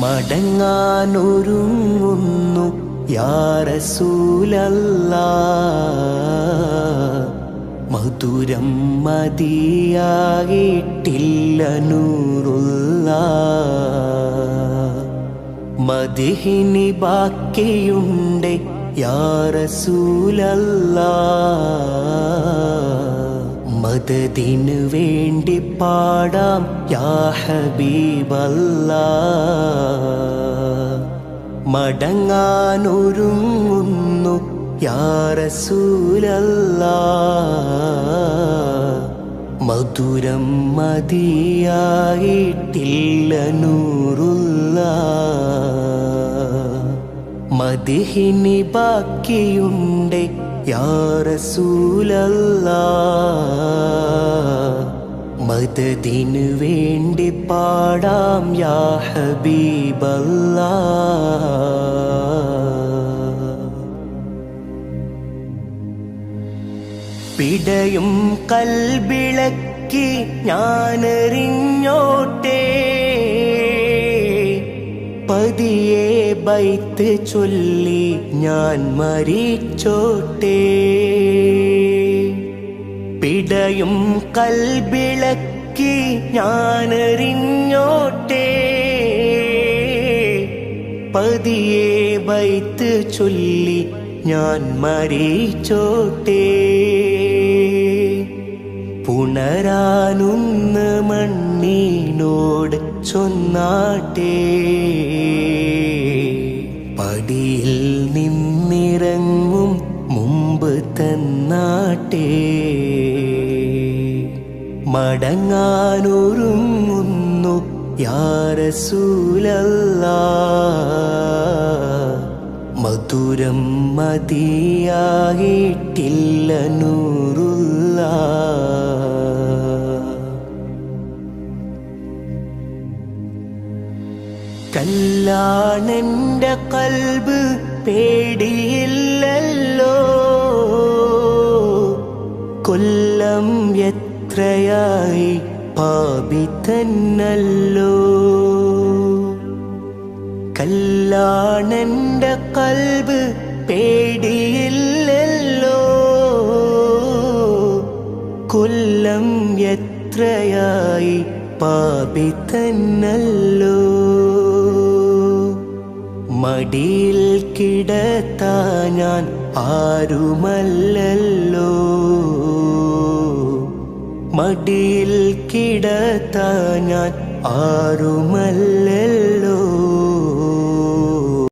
മടങ്ങാനൊരുങ്ങുന്നു യാറസൂലല്ല മധുരം മതിയാകിട്ടില്ല നൂറുള്ള മതിഹിനി ബാക്കിയുണ്ട് യാറസൂലല്ല മദതിനു വേണ്ടി പാടാം. യാ ഹബീബല്ല മടങ്ങാനൊരുങ്ങുന്നു. യാറസൂലല്ല മധുരം മതിയായിട്ടില്ല നൂറുള്ള മതിഹിനി ബാക്കിയുണ്ട് യാറസൂലല്ല മദതിനു വേണ്ടി പാടാം യാ ഹബീബല്ലാ. പിടയും കൽവിളക്കി ഞാനറിഞ്ഞോട്ടേ പതിയെ ബൈത്ത് ചൊല്ലി ഞാൻ മരിച്ചോട്ടെ. പിടയും കൽവിളക്കി ഞാനെറിഞ്ഞോട്ടെ. പതിയെ ബൈത്ത് ചൊല്ലി ഞാൻ മരിച്ചോട്ടെ. പുണരാനുന്ന് മണ്ണീനോട് ചൊന്നാട്ടെ. പടിയിൽ നിന്നിറങ്ങും മുമ്പ് തന്നാട്ടെ. മടങ്ങാനൊരുങ്ങുന്നു യാരസൂലല്ല. മധുരം മതിയായിട്ടില്ല നൂറുള്ള കല്ലാണെന്റെ കൽബ് പേടിയില്ലല്ലോ. കൊല്ലം എത്രയായി പാപി തന്നല്ലോ. കൽബ് പേടിയില്ലല്ലോ. കൊല്ലം എത്രയായി പാപി തന്നല്ലോ. മടിയിൽ കിടത്താ ഞാൻ ആരുമല്ലല്ലോ. മടിയിൽ കിടത്താ ഞാൻ ആരുമല്ല